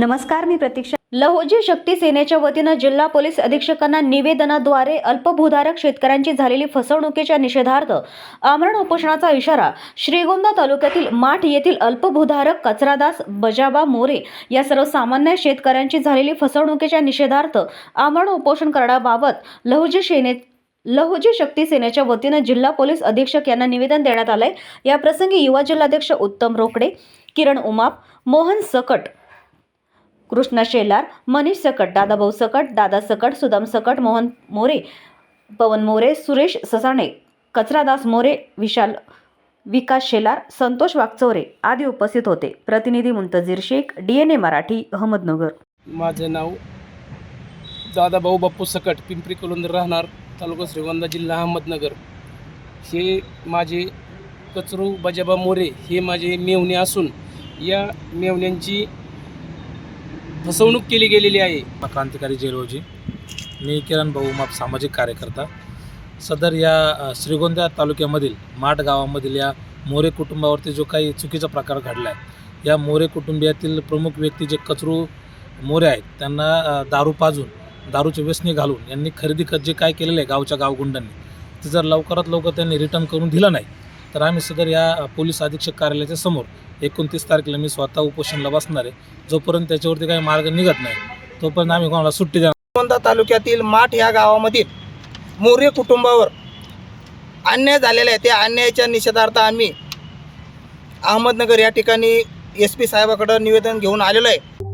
नमस्कार मी प्रतीक्षा. लहोजी शक्ती सेनेच्या वतीनं जिल्हा पोलीस अधीक्षकांना निवेदनाद्वारे अल्पभूधारक शेतकऱ्यांची झालेली फसवणुकीच्या निषेधार्थ आमरण उपोषणाचा इशारा श्रीगोंदा तालुक्यातील माठ येथील अल्पभूधारक कचरादास बजाबा मोरे या सर्वसामान्य शेतकऱ्यांची झालेली फसवणुकीच्या निषेधार्थ आमरण उपोषण करण्याबाबत लहुजी सेने लहुजी शक्ती सेनेच्या वतीनं जिल्हा पोलीस अधीक्षक यांना निवेदन देण्यात आलंय. या प्रसंगी युवा जिल्हाध्यक्ष उत्तम रोकडे किरण उमाप मोहन सकट कृष्णा शेलार मनीष सकट दादाभाऊ सकट दादा सकट सुदाम सकट मोहन मोरे पवन मोरे सुरेश ससाणे कचरादास मोरे विशाल विकास शेलार संतोष वागचौरे आदी उपस्थित होते. प्रतिनिधी Muntajir Shaikh D N A Marathi Ahmednagar. माझं नाव दादाभाऊ बाप्पू सकट पिंपरी कलोंदर राहणार तालुका श्रीगोंदा जिल्हा अहमदनगर. हे माझे कचरू बजाबा मोरे हे माझे मेवणे असून या मेवण्यांची फसवणूक केली गेलेली आहे. क्रांतिकारी जेरोजी मी किरण भाऊ माप सामाजिक कार्यकर्ता. सदर या श्रीगोंदा तालुक्यामधील माठ गावामधील या मोरे कुटुंबावरती जो काही चुकीचा प्रकार घडला आहे या मोरे कुटुंबियातील प्रमुख व्यक्ती जे कचरू मोरे आहेत त्यांना दारू पाजून दारूचे व्यसनी घालून यांनी खरेदी खत जे काय केलेलं आहे गावच्या गावगुंडांनी ते जर लवकरात लवकर त्यांनी रिटर्न करून दिलं नाही तर आम्ही सदर या पोलीस अधीक्षक कार्यालयाच्या समोर एकोणतीस तारखेला मी स्वतः उपोषणला बसणार आहे. जोपर्यंत त्याच्यावरती काही मार्ग निघत नाही तोपर्यंत आम्ही कोणाला सुट्टी देणार श्रीगोंदा तालुक्यातील माठ या गावामधील मोरे कुटुंबावर अन्याय झालेला आहे. त्या अन्यायाच्या निषेधार्थ आम्ही अहमदनगर या ठिकाणी एस पी साहेबाकडं निवेदन घेऊन आलेलो आहे.